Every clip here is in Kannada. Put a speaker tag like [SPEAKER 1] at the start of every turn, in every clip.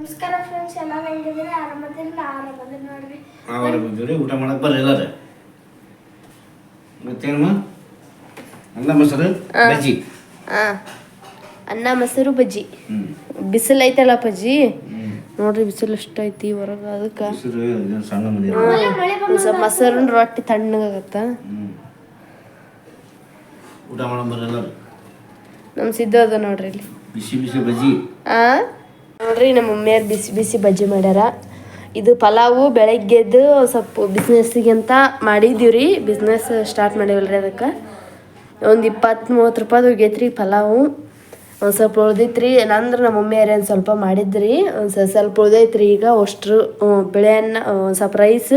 [SPEAKER 1] ನಮಸ್ಕಾರ ಫ್ರೆಂಡ್ಸ್ ಎಲ್ಲ ಹೆಂಗಿದ್ರೆ ಆರಾಮದಿಲ್ಲ ಆರಾಮದಿಲ್ಲ ನೋಡ್ರಿ.
[SPEAKER 2] ನಾವಲ್ಲಿ ಬಂದಿವ್ರಿ. ಊಟ ಮಾಡಕ್ ಬರ್ರಿ ಎಲ್ಲಾರ ಮತ್ತೇನಮ್ಮ? ಅನ್ನ ಮೊಸರು ಬಜ್ಜಿ?
[SPEAKER 3] ಆ, ಅನ್ನ ಮೊಸರು ಬಜ್ಜಿ.
[SPEAKER 2] ಹ್ಮ್.
[SPEAKER 3] ಬಿಸಿಲು ಐತಲ್ಲ ಬಜ್ಜಿ
[SPEAKER 2] ಹ್ಮ್.
[SPEAKER 3] ನೋಡ್ರಿ ಬಿಸಿಲು ಎಷ್ಟು ಐತಿ ಹೊರಗೆ ಅದಕ್ಕೆ.
[SPEAKER 2] ಮೊಸರು ಇದೇನ್ ಸಣ್ಣ ಮನೆ
[SPEAKER 3] ಒಂದ್ ಸ್ವಲ್ಪ ಮೊಸರು ರೊಟ್ಟಿ ತಣ್ಣಗಾಗತ್ತ.
[SPEAKER 2] ಹ್ಮ್. ಊಟ ಮಾಡಕ್ ಬರ್ರಿ ಎಲ್ಲಾರು
[SPEAKER 3] ನಮ್ಮ ಸಿದ್ಧ ಅದ ನೋಡ್ರಿ ಇಲ್ಲಿ.
[SPEAKER 2] ಬಿಸಿ ಬಿಸಿ ಬಜ್ಜಿ?
[SPEAKER 3] ಆ? ನೋಡ್ರಿ ನಮ್ಮ ಮಮ್ಮಿಯವ್ರು ಬಿಸಿ ಬಿಸಿ ಬಜ್ಜಿ ಮಾಡ್ಯಾರ. ಇದು ಪಲಾವು ಬೆಳಗ್ಗೆದ್ದು ಸ್ವಲ್ಪ ಬಿಸ್ನೆಸ್ಸಿಗೆ ಅಂತ ಮಾಡಿದ್ದೀವಿ ರೀ ಬಿಸ್ನೆಸ್ ಸ್ಟಾರ್ಟ್ ಮಾಡೀವಲ್ರಿ ಅದಕ್ಕೆ. ಒಂದು ಇಪ್ಪತ್ತು ಮೂವತ್ತು ರೂಪಾಯ್ದು ಹೋಗೈತ್ರಿ ಪಲಾವು. ಒಂದು ಸ್ವಲ್ಪ ಉಳ್ದೈತ್ರಿ. ನಂದ್ರೆ ನಮ್ಮ ಮಮ್ಮಿಯವ್ರು ಏನು ಸ್ವಲ್ಪ ಮಾಡಿದ್ರಿ. ಒಂದು ಸ್ವಲ್ಪ ಸ್ವಲ್ಪ ಉಳ್ದೈತ್ರಿ ಈಗ. ಅಷ್ಟ್ರು ಬೆಳೆಯನ್ನ ಒಂದು ಸ್ವಲ್ಪ ರೈಸ್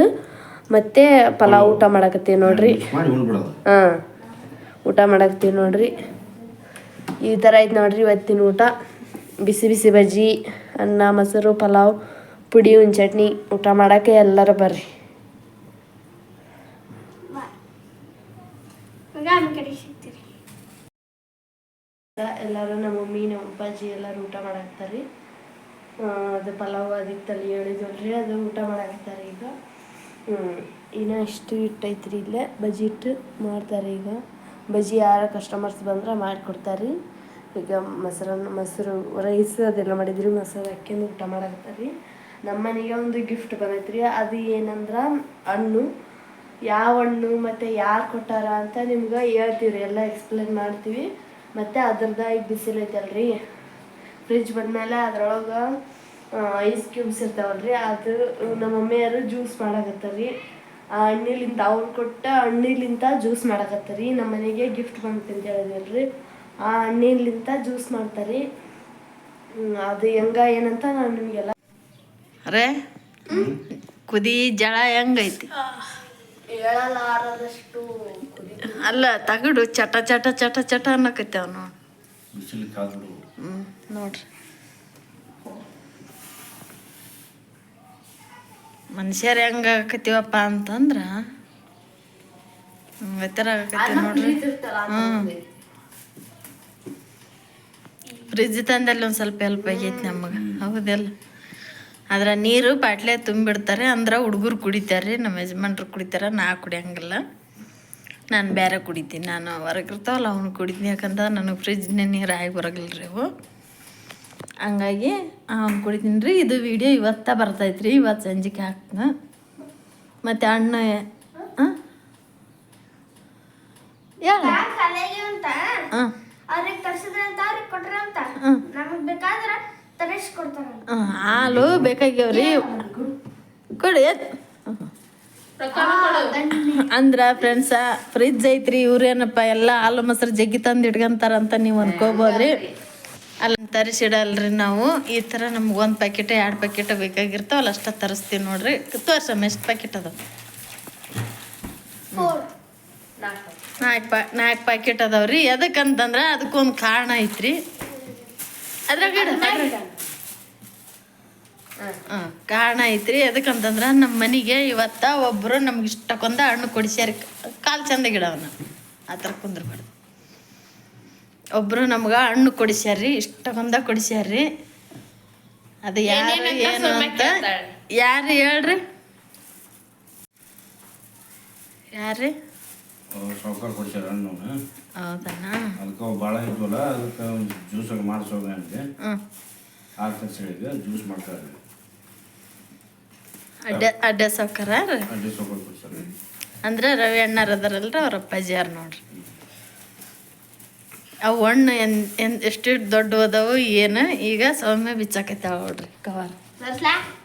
[SPEAKER 3] ಮತ್ತು ಪಲಾವ್ ಊಟ ಮಾಡಕತ್ತೀವಿ ನೋಡ್ರಿ. ಹಾಂ ಊಟ ಮಾಡಕತ್ತೀವಿ ನೋಡ್ರಿ. ಈ ಥರ ಐತೆ ನೋಡ್ರಿ ಇವತ್ತಿನ ಊಟ. ಬಿಸಿ ಬಿಸಿ ಬಜ್ಜಿ. ಅನ್ನ ಮೊಸರು ಪಲಾವ್ ಪುಡಿ ಒಂದು ಚಟ್ನಿ ಊಟ ಮಾಡೋಕ್ಕೆ ಎಲ್ಲರೂ ಬರ್ರಿ. ಎಲ್ಲರೂ ನಮ್ಮ ಮಮ್ಮಿ ನಮ್ಮ ಅಪ್ಪಾಜಿ ಎಲ್ಲರೂ ಊಟ ಮಾಡಾಕ್ತಾರೆ ಅದು ಪಲಾವ್ ಅದಕ್ಕೆ ತಲೆ ಹೇಳಿದ್ರಿ ಅದು ಊಟ ಮಾಡಾಕ್ತಾರೆ ಈಗ. ಹ್ಞೂ ಇನ್ನೂ ಇಷ್ಟು ಇಟ್ಟೈತ್ರಿ ಇಲ್ಲೇ. ಬಜಿ ಇಟ್ಟು ಮಾಡ್ತಾರೆ ಈಗ. ಬಜ್ಜಿ ಯಾರ ಕಸ್ಟಮರ್ಸ್ ಬಂದ್ರೆ ಮಾಡಿಕೊಡ್ತಾರೆ. ಈಗ ಮೊಸರನ್ನ, ಮೊಸರು ರೈಸ್ ಅದೆಲ್ಲ ಮಾಡಿದ್ರಿ ಮೊಸರು ಹಾಕ್ಯಂದು ಊಟ ಮಾಡಾಕತ್ತಾರೆ ರೀ. ನಮ್ಮ ಮನೆಗೆ ಒಂದು ಗಿಫ್ಟ್ ಬಂದೈತ್ರಿ ಅದು ಏನಂದ್ರೆ ಹಣ್ಣು. ಯಾವ ಹಣ್ಣು ಮತ್ತು ಯಾರು ಕೊಟ್ಟಾರ ಅಂತ ನಿಮ್ಗೆ ಹೇಳ್ತೀವಿ ಎಲ್ಲ ಎಕ್ಸ್ಪ್ಲೇನ್ ಮಾಡ್ತೀವಿ. ಮತ್ತು ಅದ್ರದ್ದು ಈಗ ಬಿಸಿಲೈತಲ್ರಿ ಫ್ರಿಜ್ ಬಂದಮೇಲೆ ಅದ್ರೊಳಗೆ ಐಸ್ ಕ್ಯೂಬ್ಸ್ ಇರ್ತಾವಲ್ರಿ. ಅದು ನಮ್ಮ ಮಮ್ಮಿಯರು ಜ್ಯೂಸ್ ಮಾಡಾಕತ್ತಾರೀ ಆ ಹಣ್ಣಿಲಿಂದ ಅವ್ರು ಕೊಟ್ಟ ಹಣ್ಣಿಲಿಂದ ಜ್ಯೂಸ್ ಮಾಡಾಕತ್ತಾರ ನಮ್ಮ ಮನೆಗೆ ಗಿಫ್ಟ್ ಬಂತಂತ ಹೇಳಿದ್ರಿ ಆ ಹಣ್ಣಿನಿಂದ ಜ್ಯೂಸ್ ಮಾಡ್ತಾರೆ. ಅದು ಹೆಂಗ ಏನಂತ ನಾನು ನಿಮಗೆಲ್ಲ
[SPEAKER 4] ಅರೆ ಕುದಿ ಜಳ ಹೆಂಗೈತಿ?
[SPEAKER 3] ಹೇಳಲಾರದಷ್ಟು
[SPEAKER 4] ಅಲ್ಲ ತಗಡು ಚಟ ಚಟ ಚಟ ಚಟ
[SPEAKER 2] ಅನ್ನಕತ್ತೆ
[SPEAKER 4] ಹ್ಞೂ ನೋಡ್ರಿ. ಮನುಷ್ಯರು ಹೆಂಗ ಆಕತಿವಪ್ಪ ಅಂತಂದ್ರ ಹ್ಮ್, ಈ ಆಗಕತ್ತೀವಿ ನೋಡ್ರಿ. ಹ್ಞೂ ಫ್ರಿಜ್ ತಂದಲ್ಲಿ ಒಂದು ಸ್ವಲ್ಪ ಹೆಲ್ಪ್ ಆಗೈತಿ ನಮಗೆ. ಹೌದಲ್ಲ ಆದ್ರೆ ನೀರು ಬಾಟ್ಲೆ ತುಂಬಿಡ್ತಾರೆ. ಅಂದ್ರೆ ಹುಡುಗರು ಕುಡಿತಾರೆ ನಮ್ಮ ಯಜಮಾನ್ರು ಕುಡಿತಾರೆ ನಾ ಕುಡಿಯಂಗಿಲ್ಲ. ನಾನು ಬೇರೆ ಕುಡಿತೀನಿ. ನಾನು ಹೊರಗಿರ್ತಾವಲ್ಲ ಅವ್ನು ಕುಡಿತೀನಿ. ಯಾಕಂದ್ರೆ ನನಗೆ ಫ್ರಿಜ್ನೇ ನೀರು ಆಗಿ ಬರಗಿಲ್ರಿ ರೀ ಅವು. ಹಂಗಾಗಿ ಅವ್ನು ಕುಡಿತೀನಿ ರೀ. ಇದು ವಿಡಿಯೋ ಇವತ್ತ ರೀ ಇವತ್ತು ಸಂಜೆಗೆ ಹಾಕ್ತೀನಿ. ಮತ್ತು ಅಣ್ಣ ಹಾಂ
[SPEAKER 1] ನಮಗ್ ಬೇಕಾದ್ರ
[SPEAKER 4] ಹಾಲು ಬೇಕಾಗ್ಯಾವ್ರಿ. ಕೊಡಿ ಅಂದ್ರ ಫ್ರೆಂಡ್ಸ ಫ್ರಿಜ್ ಐತ್ರಿ ಇವ್ರೇನಪ್ಪ ಎಲ್ಲ ಹಾಲು ಮೊಸರು ಜಗ್ಗಿ ತಂದು ಇಟ್ಕೊಂತಾರಂತ ನೀವು ಅನ್ಕೋಬೋದ್ರಿ. ಅಲ್ಲಿ ತರಿಸಿಡಲ್ರಿ ನಾವು. ಈ ಥರ ನಮ್ಗೆ ಒಂದು ಪ್ಯಾಕೆಟ್ ಎರಡು ಪ್ಯಾಕೆಟ್ ಬೇಕಾಗಿರ್ತಾವಲ್ಲ ಅಷ್ಟ ತರಿಸ್ತೀವಿ ನೋಡ್ರಿ. ತೋರ್ಸಮ್ಮ ಎಷ್ಟು ಪ್ಯಾಕೆಟ್ ಅದ ನಾಲ್ಕು. ಪ್ಯಾ ನಾಲ್ಕು ಪ್ಯಾಕೆಟ್ ಅದಾವ್ರಿ. ಎದಕ್ಕಂತಂದ್ರೆ ಅದಕ್ಕೊಂದು ಕಾರಣ ಐತ್ರಿ. ಅದ್ರಾಗ. ಹ್ಮ್, ಕಾರಣ ಐತ್ರಿ ಎದಕ್ಕಂತಂದ್ರೆ ನಮ್ಮ ಮನೆಗೆ ಇವತ್ತ ಒಬ್ಬರು ನಮ್ಗೆ ಇಷ್ಟಕ್ಕೊಂದ ಹಣ್ಣು ಕೊಡಿಸ್ಯಾರ. ಕಾಲು ಚಂದ ಗಿಡವನ್ನ ಆ ಥರ ಕುಂದ್ರಬಾರ್ದು ಒಬ್ಬರು ನಮ್ಗೆ ಹಣ್ಣು ಕೊಡಿಸ್ಯಾರ್ರಿ ಇಷ್ಟಕ್ಕೊಂದ ಕೊಡಿಸ್ಯಾರ್ರಿ. ಅದು ಯಾರು ಏನು ಅಂತ ಯಾರು ಹೇಳ್ರಿ? ಯಾರ್ರಿ?
[SPEAKER 2] ಸಾವುಕಾರ ಕೊಡ್ಸ್ಯಾರ ಹಣ್ಣು
[SPEAKER 4] ಹೌದಣ್ಣ
[SPEAKER 2] ಅದಕ್ಕೆ ಭಾಳ ಇದ್ವಲ್ಲ ಅದಕ್ಕೆ ಜ್ಯೂಸ್ ಆಗಿ ಮಾಡಿಸೋಗ ಅಂತೆ
[SPEAKER 4] ಹ್ಞೂ
[SPEAKER 2] ಹಾಲು ಹೇಳಿದ್ವಿ ಜ್ಯೂಸ್ ಮಾಡ್ತಾರೆ
[SPEAKER 4] ಅಡ್ಡ ಅಡ್ಡ ಸೌಕರ
[SPEAKER 2] ಅಡ್ಡಿ ಸಾವುಕಾರ ಕೊಡ್ಸ್ಯಾರ.
[SPEAKER 4] ಅಂದ್ರೆ ರವಿ ಅಣ್ಣಾರ ಅದಾರಲ್ರಿ ಅವ್ರ ಅಪ್ಪಾಜಿಯಾರ ನೋಡ್ರಿ? ಅವು ಹಣ್ಣು ಎನ್ ಎನ್ ಎಷ್ಟು ದೊಡ್ಡ ಅದಾವು ಏನು ಈಗ ಸೌಮ್ಯ ಬಿಚ್ಚಾಕೈತೆ ನೋಡ್ರಿ ಕವರ್.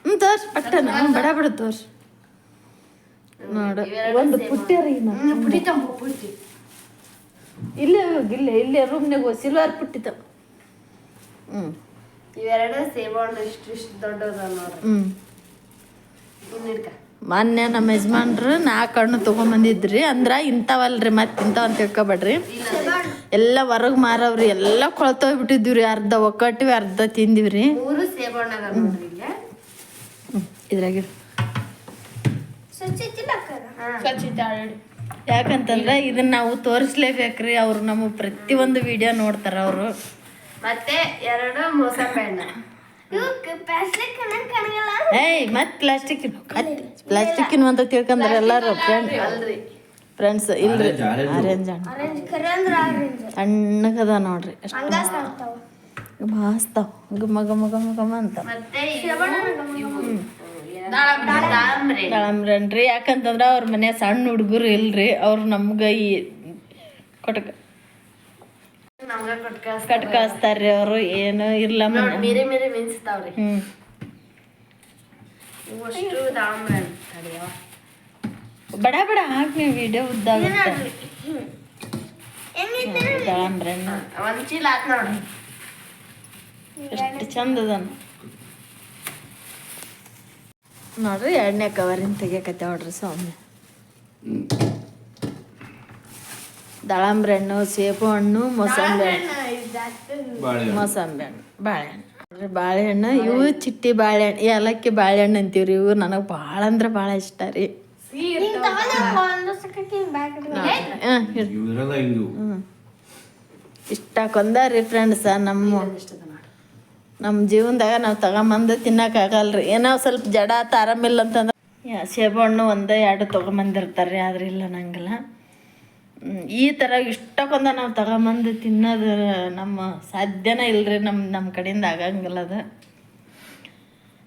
[SPEAKER 4] ಹ್ಞೂ ತೋರ್ಸ್ ಪಟ್ಟನ ಬಡ ಬಡ ತೋರ್ಸ್. ನೋಡು. ಒಂದು ಪುಟ್ಟಿ ರೀ
[SPEAKER 1] ಪುಡಿ ತಂಬು ಪುಡಿ
[SPEAKER 4] ಇಲ್ಲೇ ಇಲ್ಲೇ ಇಲ್ಲೇ ರೂಮ್ನಾಗ ಸಿಲ್ವರ್ ಪುಟ್ಟಿ ತಗೋ. ಹ್ಞೂ
[SPEAKER 3] ಇವೆರಡು ಸೇಬಣ್ಣು ಇಷ್ಟು ಇಷ್ಟು ದೊಡ್ಡದ ನೋಡ್ರಿ
[SPEAKER 4] ಹ್ಞೂ
[SPEAKER 3] ಇನ್ನಿಡ್ಕ
[SPEAKER 4] ಮೊನ್ನೆ ನಮ್ಮ ಯಜಮಾನ್ರು ನಾಲ್ಕು ಹಣ್ಣು ತೊಗೊಂಬಂದಿದ್ರಿ ಅಂದ್ರೆ ಇಂಥವಲ್ರಿ ಮತ್ತೆ ಇಂಥವ್ ಅಂತ ತಿಳ್ಕೊಬೇಡ್ರಿ. ಎಲ್ಲ ಹೊರಗೆ ಮಾರವ್ರಿ ಎಲ್ಲ ಕೊಳ್ತೋಗ್ಬಿಟ್ಟಿದ್ವಿ ಅರ್ಧ ಒಕ್ಕಟ್ಟಿವಿ ಅರ್ಧ ತಿಂದಿವ್ರಿ.
[SPEAKER 3] ಮೂರು ಸೇಬಣ್ಣ ಅದಾವ
[SPEAKER 4] ಯಾಕಂತಂದ್ರೆ ಇದನ್ನ ನಾವು ತೋರಿಸ್ಲೇಬೇಕ್ರಿ ಅವ್ರು ನಮ್ಮ ಪ್ರತಿಯೊಂದು ವಿಡಿಯೋ ನೋಡ್ತಾರ ಅವರು.
[SPEAKER 3] ಮತ್ತೆ ಎರಡು
[SPEAKER 1] ಮೋಸ
[SPEAKER 4] ಏಯ್ ಮತ್ ಪ್ಲಾಸ್ಟಿಕ್ ಪ್ಲಾಸ್ಟಿಕ್ ಅಂತ ತಿಳ್ಕೊಂಡ್ರೆ ಎಲ್ಲಾರು ಫ್ರೆಂಡ್ ಫ್ರೆಂಡ್ಸ್ ಇಲ್ರಿ. ಆರೆಂಜ್ ಹಣ್ಣು ತಣ್ಣಗದ ನೋಡ್ರಿ. ಅಷ್ಟು ಮಸ್ತಾವ ಗಮ ಗಮ ಗಮ ಗಮ ಅಂತ. ದಾಳಂಬ್ರನ್ರಿ. ಯಾಕಂತಂದ್ರ ಅವ್ರ ಮನೆ ಸಣ್ಣ ಹುಡುಗರು ಇಲ್ರಿ. ಅವ್ರು ನಮ್ಗೆ ಈ ಕೊಟ್ಕ ಕಟ್ ಕಳಿಸ್ತಾರ್ರಿ ಅವರು. ಏನು ಇಲ್ಲ ಮೇರೆ
[SPEAKER 3] ಮೇರೆ ಮೀರಿ ಮಿನ್ಸ್ತಾವ್ರಿ
[SPEAKER 4] ಹ್ಮ್.
[SPEAKER 3] ಇವಷ್ಟು ದಾಂಬ್ರನ್ ತಡಿಯವ
[SPEAKER 4] ಬಡ ಬಡ ಹಾಕಿ ವಿಡಿಯೋ ಉದ್ದಾಗುತ್ತೆ ದಾಳಂಬ್ರೆ
[SPEAKER 3] ಒಂದ್ ಚೀಲ ಆತ್ ನೋಡ್ರಿ.
[SPEAKER 4] ಎಷ್ಟು ಚಂದ ನೋಡ್ರಿ ಎರಡನೇ ಕವರಿನ ತೆಗಿಯಕತ್ತೆ ನೋಡ್ರಿ ಸ್ವಾಮಿ. ದಾಳಂಬ್ರಿ ಹಣ್ಣು ಸೇಬು ಹಣ್ಣು. ಮೊಸಂಬಿ ಹಣ್ಣು ಮೊಸಂಬಿ ಹಣ್ಣು ಬಾಳೆಹಣ್ಣು. ನೋಡ್ರಿ ಬಾಳೆಹಣ್ಣು ಇವು ಚಿಟ್ಟಿ ಬಾಳೆಹಣ್ಣು ಏಲಕ್ಕಿ ಬಾಳೆಹಣ್ಣು ಅಂತೀವ್ರಿ ಇವು ನನಗೆ ಭಾಳ ಅಂದ್ರೆ ಭಾಳ ಇಷ್ಟ ರೀ.
[SPEAKER 1] ಒಂದು ಸಕಕ್ಕೆ ಬ್ಯಾಗ್
[SPEAKER 4] ಹಾಂ
[SPEAKER 2] ಇವು ಇರೋದ ಹಿಂಗೆ.
[SPEAKER 4] ಇಷ್ಟ ಕೊಂದಾರಿ ಫ್ರೆಂಡ್ಸ ನಮ್ಮ ನಮ್ಮ ಜೀವನದಾಗ ನಾವು ತಗೊಂಬಂದು ತಿನ್ನಕ್ಕಾಗಲ್ರಿ ಏನೋ ಸ್ವಲ್ಪ ಜಡ ತಾರಮಿಲ್ಲ ಆರಾಮಿಲ್ಲ ಅಂತಂದ್ರೆ ಯಾ- ಸೇಬು ಹಣ್ಣು ಒಂದೇ ಎರಡು ತೊಗೊಂಬಂದಿರ್ತಾರೆ ರೀ ಆದ್ರೆ ಇಲ್ಲ ನಂಗೆಲ್ಲ. ಈ ಥರ ಇಷ್ಟಕ್ಕೊಂದ ನಾವು ತಗೊಂಬಂದು ತಿನ್ನೋದು ನಮ್ಮ ಸಾಧ್ಯನೇ ಇಲ್ರಿ ನಮ್ಮ ನಮ್ಮ ಕಡೆಯಿಂದ ಆಗಂಗಿಲ್ಲ ಅದು.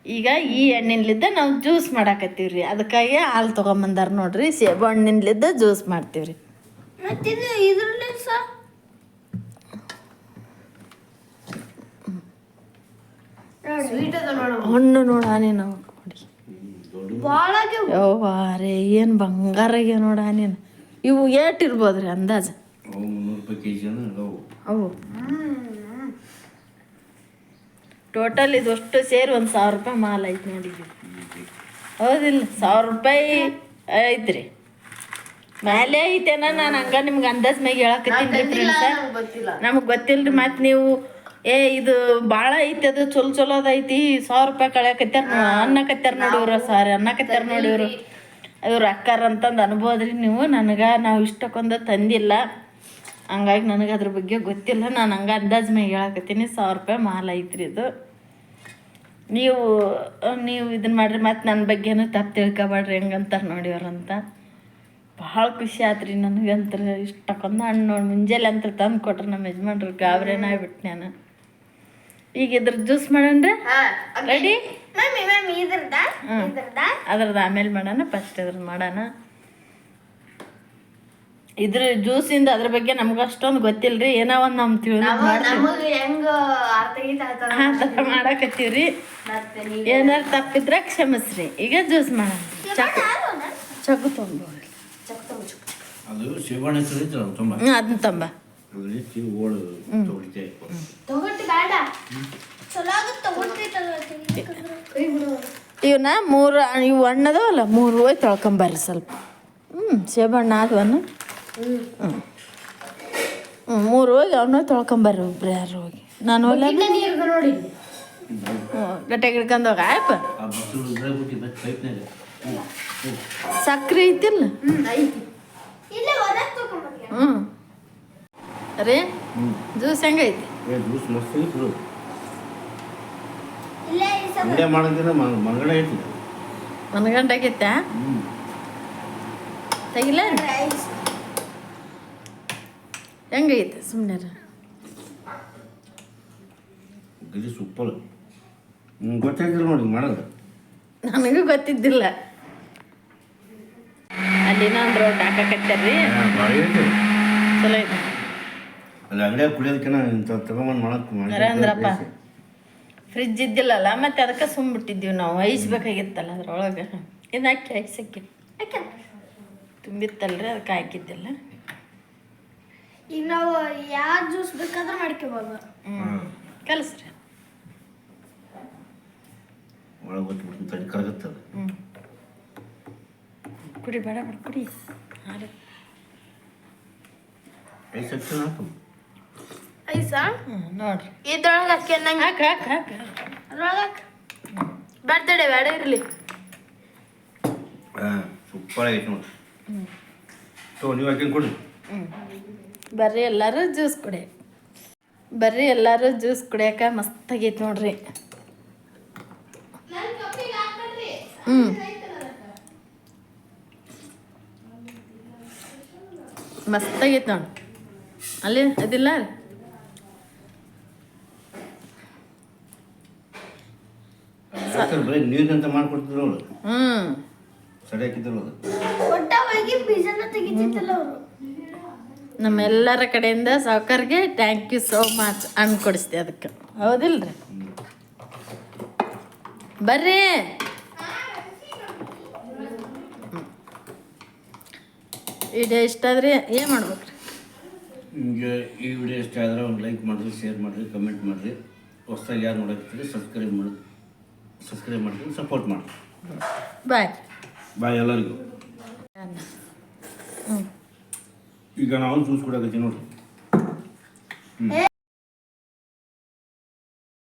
[SPEAKER 4] ಈಗ ಈ ಹಣ್ಣಿನ್ಲಿದ್ದ ನಾವು ಜ್ಯೂಸ್ ಮಾಡಾಕತ್ತೀವಿ ರೀ ಅದಕ್ಕಾಗಿ ಹಾಲು ತೊಗೊಂಬಂದಾರ ನೋಡ್ರಿ ಸೇಬು ಹಣ್ಣಿನ್ಲಿದ್ದ ಜ್ಯೂಸ್ ಮಾಡ್ತೀವಿ ರೀ
[SPEAKER 3] ಸ್ವೀಟ್ ಅದ ನೋಡು.
[SPEAKER 4] ಹಣ್ಣು ನೋಡ ನೀನು ನೋಡಿ.
[SPEAKER 1] ಭಾಳ
[SPEAKER 4] ಯವ್ವ ರೇ ಏನು ಬಂಗಾರ ಆಗ್ಯಾವ ನೋಡ ನೀನು ಇವು ಏಟ್ ಇರ್ಬೋದ್ರಿ ಅಂದಾಜು?
[SPEAKER 2] ಅವು ಮುನ್ನೂರು ರೂಪಾಯಿ ಕೆ ಜಿ ಅಂದ್ರೆ ಅವು.
[SPEAKER 4] ಅವು ಟೋಟಲ್ ಇದಷ್ಟು ಸೇರಿ ಒಂದು ಸಾವಿರ ರೂಪಾಯಿ ಮಾಲ್ ಐತೆ ನೋಡಿದ್ವಿ. ಹೌದಿಲ್ಲ ಸಾವಿರ ರೂಪಾಯಿ ಐತ್ರಿ. ಮ್ಯಾಲೆ ಐತೇನ? ನಾನು ಹಂಗ ನಿಮ್ಗೆ ಅಂದಾಜ್ ಮ್ಯಾಗ ಹೇಳಕತ್ತೀನಿ ಫ್ರೆಂಡ್ಸ
[SPEAKER 3] ಗೊತ್ತಿಲ್ಲ.
[SPEAKER 4] ನಮಗೆ ಗೊತ್ತಿಲ್ರಿ ಮತ್ತು ನೀವು ಏ ಇದು ಭಾಳ ಐತಿ ಅದು ಚಲೋ ಚಲೋ ಅದೈತಿ ಸಾವಿರ ರೂಪಾಯಿ ಕಳ್ಯಾಕತ್ಯಾರ ಅನ್ನಕತ್ಯಾರ ನೋಡಿ ನೋಡಿವ್ರ ಸಾರಿ ಅನ್ನಕತ್ಯಾರ ನೋಡಿ ಅವರು ಇವ್ರು ಅಕ್ಕಾರ ಅಂತಂದು ಅನ್ಬೋದ್ರಿ ನೀವು ನನಗೆ ನಾವು ಇಷ್ಟಕ್ಕೊಂದು ತಂದಿಲ್ಲ. ಹಂಗಾಗಿ ನನಗೆ ಅದ್ರ ಬಗ್ಗೆ ಗೊತ್ತಿಲ್ಲ ನಾನು ಹಂಗೆ ಅಂದಾಜ್ ಮ್ಯಾಗ ಹೇಳಕತ್ತೀನಿ ಸಾವಿರ ರೂಪಾಯಿ ಮಾಲ್ ಐತ್ರಿ ಇದು. ನೀವು ನೀವು ಇದನ್ನ ಮಾಡ್ರಿ ಮತ್ತು ನನ್ನ ಬಗ್ಗೆನೂ ತಪ್ಪು ತಿಳ್ಕೊಬೇಡ್ರಿ ಹೆಂಗಂತಾರೆ ನೋಡಿವ್ರಂತ. ಭಾಳ ಖುಷಿ ಆತ್ರಿ ನನಗಂತ್ರ ಇಷ್ಟಕ್ಕೊಂದು ಹಣ್ಣು ನೋಡಿ ಮುಂಜಾನೆ ಅಂತ ತಂದು ಕೊಟ್ರು ನಮ್ಮ ಯಜಮಾನ್ರು ಗಾಬ್ರೇನ ಆಗ್ಬಿಟ್ಟು ನಾನು. ಈಗ ಇದ್ರ ಜ್ಯೂಸ್ ಮಾಡೋಣ್ರಿ ರೆಡಿ ಅದ್ರದ್ದು ಆಮೇಲೆ ಮಾಡೋಣ ಫಸ್ಟ್ ಇದ್ರದ್ದು ಮಾಡೋಣ. ಇದ್ರ ಜ್ಯೂಸಿಂದ ಅದ್ರ ಬಗ್ಗೆ ನಮ್ಗೆ ಅಷ್ಟೊಂದು ಗೊತ್ತಿಲ್ರಿ ಏನೋ ಒಂದು ನಮ್ಮ ತಿಳಿದು ಮಾಡಾಕತ್ತೀವ್ರಿ. ಏನಾರು ತಪ್ಪಿದ್ರೆ ಕ್ಷಮಿಸ್ರಿ. ಈಗ ಜ್ಯೂಸ್ ಮಾಡೋಣ. ಚಕ್. ಚಕ್ಕು ತೊಗೊಂಬೋಗ್ರಿ
[SPEAKER 2] ಅದು ತುಂಬ.
[SPEAKER 4] ಹ್ಞೂ ಅದನ್ನ
[SPEAKER 1] ತಗೊಟ್ಟು ಬೇಡ. ಚಲೋ ಆಗುತ್ತೆ ತಗೊಳ್ತೈತಲ್ಲ ಕೈ ಬಿಡು.
[SPEAKER 4] ಇವನ್ನ ಮೂರು ಇವು ಹಣ್ಣದವಲ್ಲ ಮೂರು ಹೋಗಿ ತೊಳ್ಕೊಂಬರ್ರಿ ಸ್ವಲ್ಪ. ಹ್ಞೂ ಸೇಬಣ್ಣ ಆದ್ವನು? ಹ್ಞೂ ಮೂರು ಹೋಗಿ ಅವನ್ನ ತೊಳ್ಕೊಂಬರ್ರಿ ಒಬ್ರು ಯಾರು ಹೋಗಿ. ನಾನು ಹೋಗ್ಲ?
[SPEAKER 3] ನೀರು ನೋಡಿ.
[SPEAKER 4] ಹ್ಞೂ ಗಟ್ಟೆ ಹಿಡ್ಕೊಂಡು ಹೋಗ ಆಯ್ಪ?
[SPEAKER 2] ಆ ಬಸ್ಸು ಇದ್ರಾಗ ಬಿಟ್ಟು ಪೈಪ್ನಾಗ.
[SPEAKER 4] ಸಕ್ರೆ ಐತಿಲ್ಲ?
[SPEAKER 3] ಹ್ಮ್ ಐತಿ.
[SPEAKER 4] ಹ್ಞೂ
[SPEAKER 2] ಅರೇ
[SPEAKER 4] ಜ್ಯೂಸ್ ಹೆಂಗೈತಿ?
[SPEAKER 2] ಏ ಜ್ಯೂಸ್ ಮಸ್ತ್ ಐತಿ ಬಿಡು ಅಂಗಡಿ ಮಾಡೋದಿನ ಮಂಗಡ ಐತಿ.
[SPEAKER 4] ಮನಗಂಡ
[SPEAKER 2] ಹ್ಞೂ
[SPEAKER 1] ತೆಗಿಲ?
[SPEAKER 4] ಹೆಂಗೈತೆ ಸುಮ್ಮನೆ
[SPEAKER 2] ಗಡಿ ಸೂಪರ್. ಗೊತ್ತಾಗಿಲ್ಲ ನೋಡಿ ಮಾಡೋದು.
[SPEAKER 4] ನನಗೂ ಗೊತ್ತಿದ್ದಿಲ್ಲ. ಅಲ್ಲಿನ ಅಂದ್ರೆ ಒಟ್ಟು ಹಾಕಕತ್ತಾರ್ರಿ ಚಲೋ ಐತೆ
[SPEAKER 2] ಅಲ್ಲಿ ಅಂಗಡಿಯಾಗ ಕುಡಿಯೋದಕ್ಕಿಂತ ಇಂಥ ತಗೊಂಬಂದು ಮಾಡಕ್ಕೆ
[SPEAKER 4] ಅರ ಅಂದ್ರಪ್ಪ. ಫ್ರಿಜ್ ಇದ್ದಿಲ್ಲಲ್ಲ ಮತ್ತೆ ಅದಕ್ಕೆ ಸುಮ್ಬಿಟ್ಟಿದ್ದೀವಿ ನಾವು. ಐಸ್ಬೇಕಾಗಿತ್ತಲ್ಲ ಅದ್ರೊಳಗೆ. ಇದು ಹಾಕಿ ಐಸಕ್ಕಿ. ತುಂಬಿತ್ತಲ್ರಿ ಅದಕ್ಕೆ ಹಾಕಿದ್ದಿಲ್ಲ.
[SPEAKER 1] ಈಗ ನಾವು ಯಾವ ಜ್ಯೂಸ್ ಬೇಕಾದ್ರೂ ಮಾಡ್ಕೋಬೋದು.
[SPEAKER 4] ಹ್ಞೂ ಕಲಿಸ್ರಿ.
[SPEAKER 2] ಒಳಗೆ ಹೋಗ್ಬಿಟ್ಟು ತಡಿ ಕರಗತ್ತದ
[SPEAKER 4] ಹ್ಞೂ ಕುಡಿ ಬೇಡ ಬೇಡ ಕುಡಿ ಹಾಲು
[SPEAKER 3] ಐಸಾ
[SPEAKER 4] ಹ್ಞೂ ನೋಡ್ರಿ
[SPEAKER 3] ಇದ್ರೊಳಗೆ ಅಕ್ಕಿ ಅನ್ನಂಗೆ
[SPEAKER 4] ಹಾಕು ಹಾಕು ಹಾಕು
[SPEAKER 3] ಅದ್ರೊಳಗೆ ಬರ್ತಡೆ ಬೇಡ ಇರಲಿ
[SPEAKER 2] ಹಾಂ ಸೂಪರ್ ಆಗೈತೆ ನೋಡಿ ತಗೋ ನೀವು ಹಾಕ್ಯಂಡು ಕೊಡಿ
[SPEAKER 4] ಹ್ಞೂ ಬರ್ರಿ ಎಲ್ಲರೂ ಜ್ಯೂಸ್ ಕುಡಿ ಬರ್ರಿ ಎಲ್ಲರೂ ಜ್ಯೂಸ್ ಕುಡಿಯೋಕೆ ಮಸ್ತಾಗೈತೆ ನೋಡ್ರಿ. ಹ್ಞೂ ಮಸ್ತಾಗೈತೆ ನೋಡಿ. ಅಲ್ಲಿ ಅದಿಲ್ಲ?
[SPEAKER 2] ನೀರಿನಂತ ಮಾಡ್ಕೊಡ್ತಿದ್ರು ಸರಿ ಹಾಕಿದ್ರು
[SPEAKER 1] ಅವರು.
[SPEAKER 4] ನಮ್ಮೆಲ್ಲರ ಕಡೆಯಿಂದ ಸಾವುಕಾರ್ಗೆ ಥ್ಯಾಂಕ್ ಯು ಸೋ ಮಚ್ ಹಣ್ಣು ಕೊಡಿಸ್ದೆ ಅದಕ್ಕೆ. ಹೌದಿಲ್ರಿ? ಬರ್ರಿ. ವಿಡಿಯೋ ಇಷ್ಟ ಆದ್ರೆ ಏನು ಮಾಡ್ಬೇಕ್ರಿ?
[SPEAKER 2] ನಿಮಗೆ ಈ ವಿಡಿಯೋ ಇಷ್ಟ ಆದ್ರೆ ಒಂದು ಲೈಕ್ ಮಾಡಿರಿ ಶೇರ್ ಮಾಡಿರಿ ಕಮೆಂಟ್ ಮಾಡಿರಿ. ಹೊಸದಾಗಿ ಯಾರು ನೋಡೋಕ್ತೀರಿ ಸಬ್ಸ್ಕ್ರೈಬ್ ಮಾಡಿ ಸಬ್ಸ್ಕ್ರೈಬ್ ಮಾಡಿರಿ ಸಪೋರ್ಟ್ ಮಾಡಿ
[SPEAKER 4] ಬಾಯ್
[SPEAKER 2] ಬಾಯ್ ಎಲ್ಲರಿಗೂ. ಈಗ ನಾವು ಜ್ಯೂಸ್ ಕುಡಿಯೋಕತ್ತೀವಿ ನೋಡ್ರಿ.